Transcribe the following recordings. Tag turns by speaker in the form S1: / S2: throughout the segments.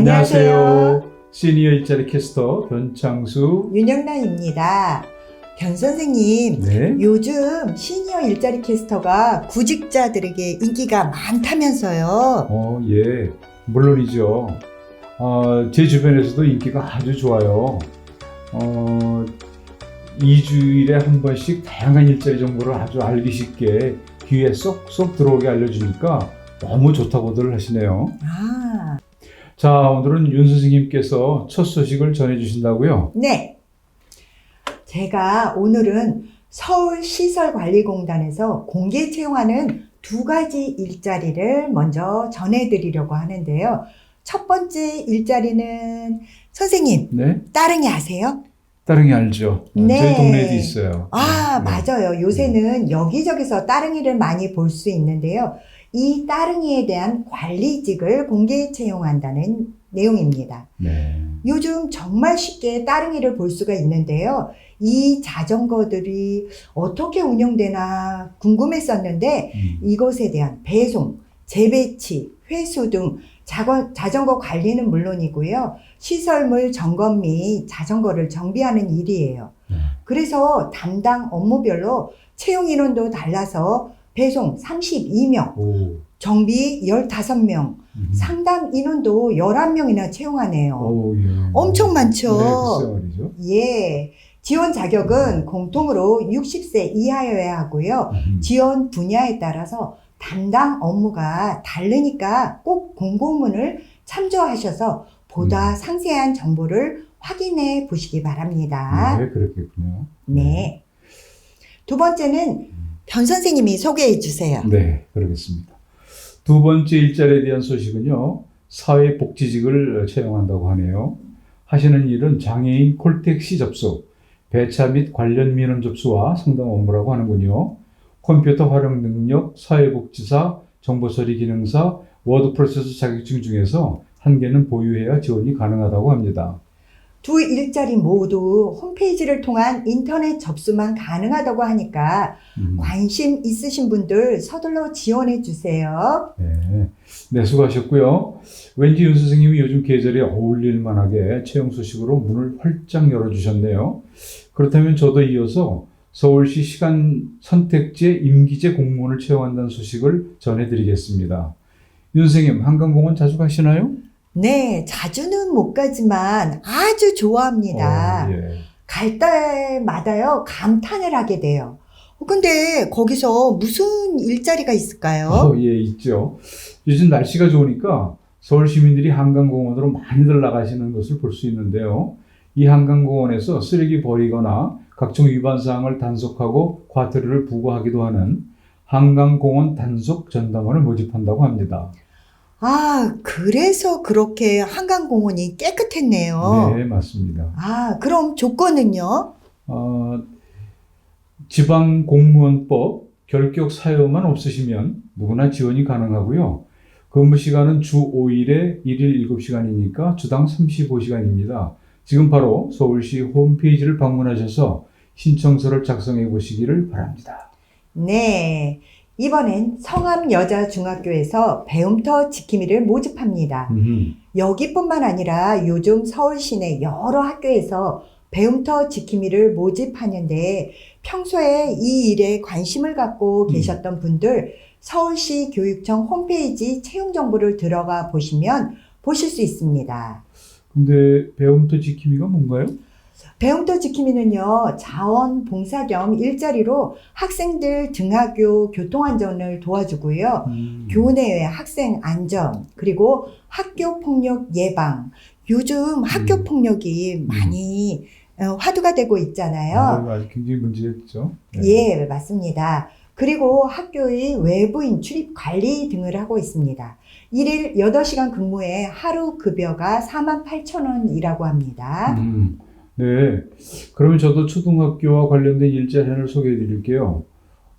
S1: 안녕하세요. 시니어 일자리 캐스터 변창수.
S2: 윤영란입니다. 변 선생님,
S1: 네.
S2: 요즘 시니어 일자리 캐스터가 구직자들에게 인기가 많다면서요.
S1: 어, 예. 물론이죠. 어, 제 주변에서도 인기가 아주 좋아요. 어, 2주일에 한 번씩 다양한 일자리 정보를 아주 알기 쉽게 귀에 쏙쏙 들어오게 알려주니까 너무 좋다고들 하시네요.
S2: 아,
S1: 자, 오늘은 윤 선생님께서 첫 소식을 전해주신다고요?
S2: 네. 제가 오늘은 서울시설관리공단에서 공개 채용하는 두 가지 일자리를 먼저 전해드리려고 하는데요. 첫 번째 일자리는 선생님,
S1: 네.
S2: 따릉이 아세요?
S1: 따릉이 알죠?
S2: 네.
S1: 저희 동네에도 있어요.
S2: 아,
S1: 네.
S2: 맞아요. 요새는 여기저기서 따릉이를 많이 볼 수 있는데요. 이 따릉이에 대한 관리직을 공개 채용한다는 내용입니다.
S1: 네.
S2: 요즘 정말 쉽게 따릉이를 볼 수가 있는데요. 이 자전거들이 어떻게 운영되나 궁금했었는데
S1: 음.
S2: 이것에 대한 배송, 재배치, 회수 등 자전거 관리는 물론이고요. 시설물 점검 및 자전거를 정비하는 일이에요.
S1: 네.
S2: 그래서 담당 업무별로 채용 인원도 달라서 배송 32명,
S1: 오.
S2: 정비 15명,
S1: 음.
S2: 상담 인원도 11명이나 채용하네요.
S1: 오, 예.
S2: 엄청 많죠?
S1: 네, 글쎄 말이죠.
S2: 예. 지원 자격은 공통으로 60세 이하여야 하고요.
S1: 음.
S2: 지원 분야에 따라서 담당 업무가 다르니까 꼭 공고문을 참조하셔서 보다
S1: 음.
S2: 상세한 정보를 확인해 보시기 바랍니다.
S1: 네, 그렇겠군요.
S2: 네. 두 번째는 변 선생님이 소개해 주세요.
S1: 네, 그러겠습니다. 두 번째 일자리에 대한 소식은요. 사회복지직을 채용한다고 하네요. 하시는 일은 장애인 콜택시 접수, 배차 및 관련 민원 접수와 상담 업무라고 하는군요. 컴퓨터 활용 능력, 사회복지사, 정보처리 기능사, 워드 프로세서 자격증 중에서 한 개는 보유해야 지원이 가능하다고 합니다.
S2: 두 일자리 모두 홈페이지를 통한 인터넷 접수만 가능하다고 하니까
S1: 음.
S2: 관심 있으신 분들 서둘러 지원해 주세요.
S1: 네, 네, 수고하셨고요. 왠지 윤 선생님이 요즘 계절에 어울릴 만하게 채용 소식으로 문을 활짝 열어주셨네요. 그렇다면 저도 이어서 서울시 시간 선택제 임기제 공무원을 채용한다는 소식을 전해드리겠습니다. 윤 선생님, 한강공원 자주 가시나요?
S2: 네, 자주는 못 가지만 아주 좋아합니다.
S1: 어, 예.
S2: 갈 때마다요, 감탄을 하게 돼요. 어, 근데 거기서 무슨 일자리가 있을까요?
S1: 어, 예, 있죠. 요즘 날씨가 좋으니까 서울 시민들이 한강공원으로 많이들 나가시는 것을 볼 수 있는데요. 이 한강공원에서 쓰레기 버리거나 각종 위반 사항을 단속하고 과태료를 부과하기도 하는 한강공원 단속 전담원을 모집한다고 합니다.
S2: 아, 그래서 그렇게 한강공원이 깨끗했네요.
S1: 네, 맞습니다.
S2: 아, 그럼 조건은요?
S1: 어, 지방 공무원법 결격 사유만 없으시면 누구나 지원이 가능하고요. 근무 시간은 주 5일에 1일 7시간이니까 주당 35시간입니다. 지금 바로 서울시 홈페이지를 방문하셔서 신청서를 작성해 보시기를 바랍니다.
S2: 네. 이번엔 성암여자중학교에서 배움터 지킴이를 모집합니다.
S1: 음흠.
S2: 여기뿐만 아니라 요즘 서울 시내 여러 학교에서 배움터 지킴이를 모집하는데 평소에 이 일에 관심을 갖고
S1: 음.
S2: 계셨던 분들 서울시 교육청 홈페이지 채용 정보를 들어가 보시면 보실 수 있습니다.
S1: 근데 배움터 지킴이가 뭔가요?
S2: 배움터 지킴이는요, 자원 봉사 겸 일자리로 학생들 등하교 교통안전을 도와주고요.
S1: 음.
S2: 교내외 학생 안전, 그리고 학교 폭력 예방. 요즘 학교
S1: 음.
S2: 폭력이 많이 어, 화두가 되고 있잖아요.
S1: 아, 굉장히 문제였죠. 네.
S2: 예, 맞습니다. 그리고 학교의 외부인 출입 관리 등을 하고 있습니다. 일일 8시간 근무에 하루 급여가 48,000원이라고 합니다.
S1: 음, 네. 그러면 저도 초등학교와 관련된 일자리 하나를 소개해 드릴게요.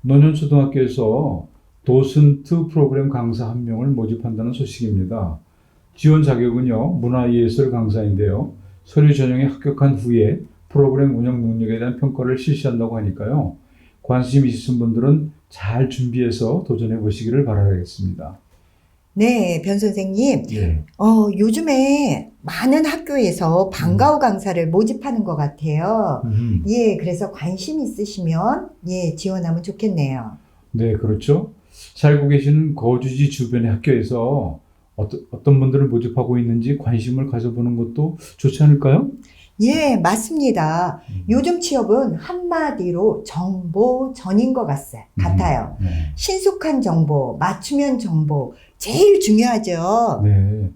S1: 노년 초등학교에서 도슨트 프로그램 강사 한 명을 모집한다는 소식입니다. 지원 자격은요, 문화예술 강사인데요. 서류 전형에 합격한 후에 프로그램 운영 능력에 대한 평가를 실시한다고 하니까요. 관심 있으신 분들은 잘 준비해서 도전해 보시기를 바라겠습니다.
S2: 네, 변 선생님.
S1: 예.
S2: 어, 요즘에 많은 학교에서 방과후 강사를 모집하는 것 같아요.
S1: 음.
S2: 예, 그래서 관심 있으시면 예, 지원하면 좋겠네요.
S1: 네, 그렇죠. 살고 계시는 거주지 주변의 학교에서 어떤, 어떤 분들을 모집하고 있는지 관심을 가져보는 것도 좋지 않을까요?
S2: 예, 맞습니다.
S1: 음.
S2: 요즘 취업은 한마디로 정보 전인 것 같, 같아요.
S1: 네.
S2: 신속한 정보, 맞춤형 정보, 제일 중요하죠.
S1: 네.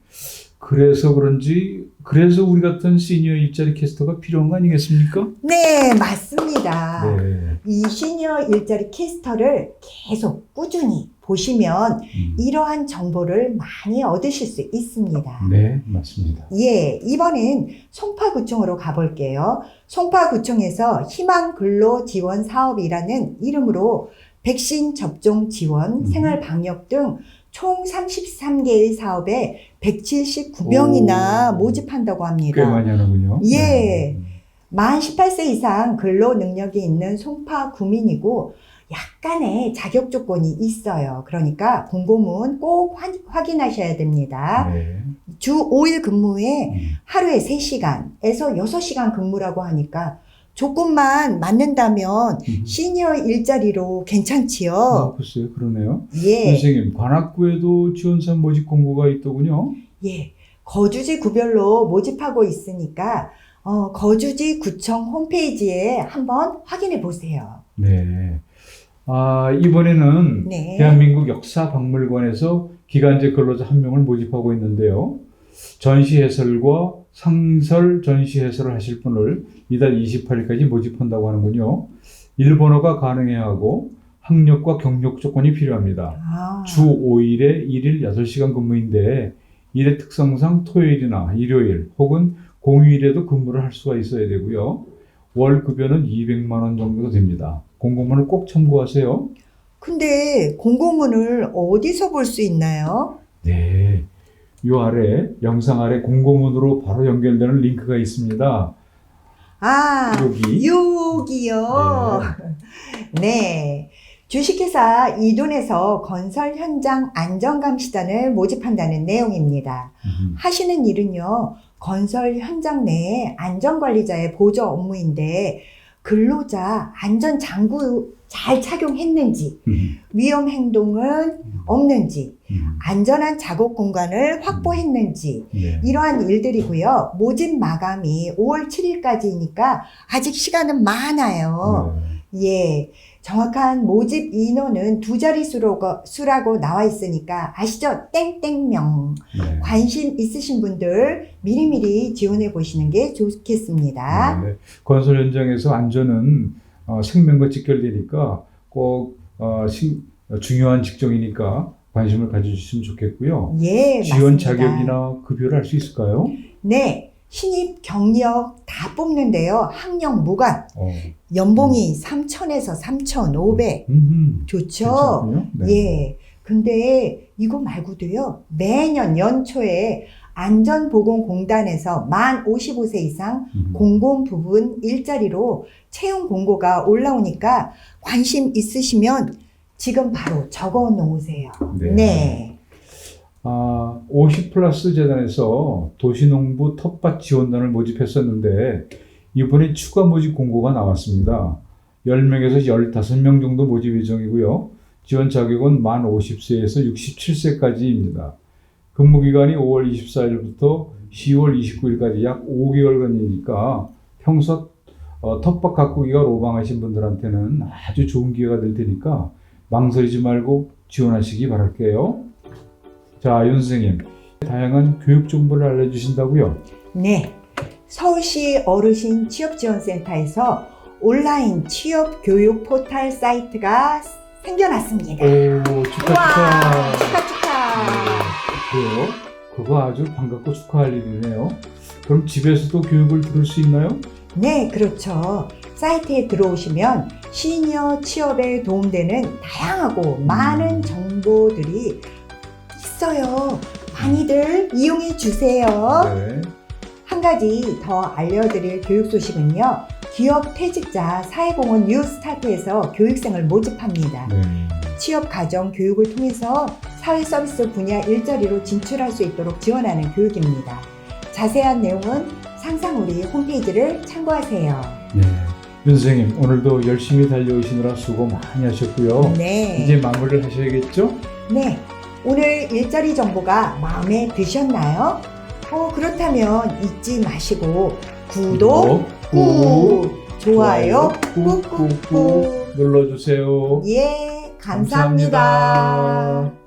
S1: 그래서 그런지, 그래서 우리 같은 시니어 일자리 캐스터가 필요한 거 아니겠습니까?
S2: 네, 맞습니다.
S1: 네.
S2: 이 시니어 일자리 캐스터를 계속 꾸준히 보시면
S1: 음.
S2: 이러한 정보를 많이 얻으실 수 있습니다.
S1: 네, 맞습니다.
S2: 예, 이번엔 송파구청으로 가볼게요. 송파구청에서 희망 근로 지원 사업이라는 이름으로 백신 접종 지원,
S1: 음.
S2: 생활 방역 등 총 33개의 사업에 179명이나
S1: 오.
S2: 모집한다고
S1: 꽤
S2: 합니다.
S1: 많이 하는군요.
S2: 예.
S1: 네.
S2: 만 18세 이상 근로 능력이 있는 송파 구민이고 약간의 자격 조건이 있어요. 그러니까 공고문 꼭 확- 확인하셔야 됩니다.
S1: 네.
S2: 주 5일 근무에
S1: 음.
S2: 하루에 3시간에서 6시간 근무라고 하니까 조건만 맞는다면
S1: 음.
S2: 시니어 일자리로
S1: 아,
S2: 괜찮지요.
S1: 글쎄요, 그러네요.
S2: 예.
S1: 선생님, 관악구에도 지원사 모집 공고가 있더군요.
S2: 예. 거주지 구별로 모집하고 있으니까 어, 거주지 구청 홈페이지에 한번 확인해 보세요.
S1: 네. 아, 이번에는
S2: 네.
S1: 대한민국 역사박물관에서 기간제 근로자 한 명을 모집하고 있는데요. 전시 해설과 상설 전시 해설을 하실 분을 이달 28일까지 모집한다고 하는군요. 일본어가 가능해야 하고 학력과 경력 조건이 필요합니다.
S2: 아,
S1: 주 5일에 1일 8시간 근무인데 일의 특성상 토요일이나 일요일 혹은 공휴일에도 근무를 할 수가 있어야 되고요. 월 급여는 200만 원 정도 됩니다. 공고문을 꼭 참고하세요.
S2: 근데 공고문을 어디서 볼 수 있나요?
S1: 네. 요 아래 영상 아래 공고문으로 바로 연결되는 링크가 있습니다.
S2: 아,
S1: 여기.
S2: 여기요. 네. 주식회사 이돈에서 건설 현장 안전감시단을 모집한다는 내용입니다.
S1: 음,
S2: 하시는 일은요, 건설 현장 내에 안전관리자의 보조 업무인데, 근로자 안전 장구 잘 착용했는지,
S1: 음,
S2: 위험 행동은 없는지,
S1: 음,
S2: 안전한 작업 공간을 확보했는지,
S1: 네.
S2: 이러한 일들이고요. 모집 마감이 5월 7일까지니까 아직 시간은 많아요.
S1: 네.
S2: 예. 정확한 모집 인원은 두 자릿수로, 수라고 나와 있으니까 아시죠? 땡땡명.
S1: 네.
S2: 관심 있으신 분들 미리미리 지원해 보시는 게 좋겠습니다.
S1: 네. 건설 현장에서 안전은 어, 생명과 직결되니까 꼭 어, 신- 어, 중요한 직종이니까 관심을 가져주시면 좋겠고요.
S2: 예,
S1: 지원
S2: 맞습니다.
S1: 자격이나 급여를 알수 있을까요?
S2: 네. 신입 경력 다 뽑는데요. 학력 무관.
S1: 어.
S2: 연봉이 3천에서 3,500.
S1: 음,
S2: 좋죠?
S1: 괜찮군요. 네.
S2: 예. 근데 이거 말고도요, 매년 연초에 안전보건공단에서 만 55세 이상
S1: 음.
S2: 공공 부분 일자리로 채용 공고가 올라오니까 관심 있으시면 지금 바로 적어 놓으세요.
S1: 네.
S2: 네.
S1: 아, 50 플러스 재단에서 도시농부 텃밭 지원단을 모집했었는데 이번에 추가 모집 공고가 나왔습니다. 10명에서 15명 정도 모집 예정이고요. 지원 자격은 만 50세에서 67세까지입니다. 근무 기간이 5월 24일부터 10월 29일까지 약 5개월간이니까 평소 어, 텃밭 가꾸기가 로망하신 분들한테는 아주 좋은 기회가 될 테니까 망설이지 말고 지원하시기 바랄게요. 자, 윤 선생님. 다양한 교육 정보를 알려주신다고요?
S2: 네. 서울시 어르신 취업지원센터에서 온라인 취업 교육 포털 사이트가 생겨났습니다.
S1: 오, 축하,
S2: 와,
S1: 축하.
S2: 축하, 축하.
S1: 그래요? 그거 아주 반갑고 축하할 일이네요. 그럼 집에서도 교육을 들을 수 있나요?
S2: 네, 그렇죠. 사이트에 들어오시면 시니어 취업에 도움되는 다양하고 많은 정보들이 있어요. 많이들 이용해 주세요.
S1: 네.
S2: 한 가지 더 알려드릴 교육 소식은요. 기업 퇴직자 사회공헌 뉴스타트에서 교육생을 모집합니다.
S1: 네.
S2: 취업 과정 교육을 통해서 사회 서비스 분야 일자리로 진출할 수 있도록 지원하는 교육입니다. 자세한 내용은 상상 우리 홈페이지를 참고하세요.
S1: 네. 윤 선생님, 오늘도 열심히 달려오시느라 수고 많이 하셨고요.
S2: 네.
S1: 이제 마무리를 하셔야겠죠?
S2: 네. 오늘 일자리 정보가 마음에 드셨나요? 어, 그렇다면 잊지 마시고 구독, 꾹, 좋아요, 꾹꾹꾹.
S1: 눌러주세요.
S2: 예, 감사합니다.
S1: 감사합니다.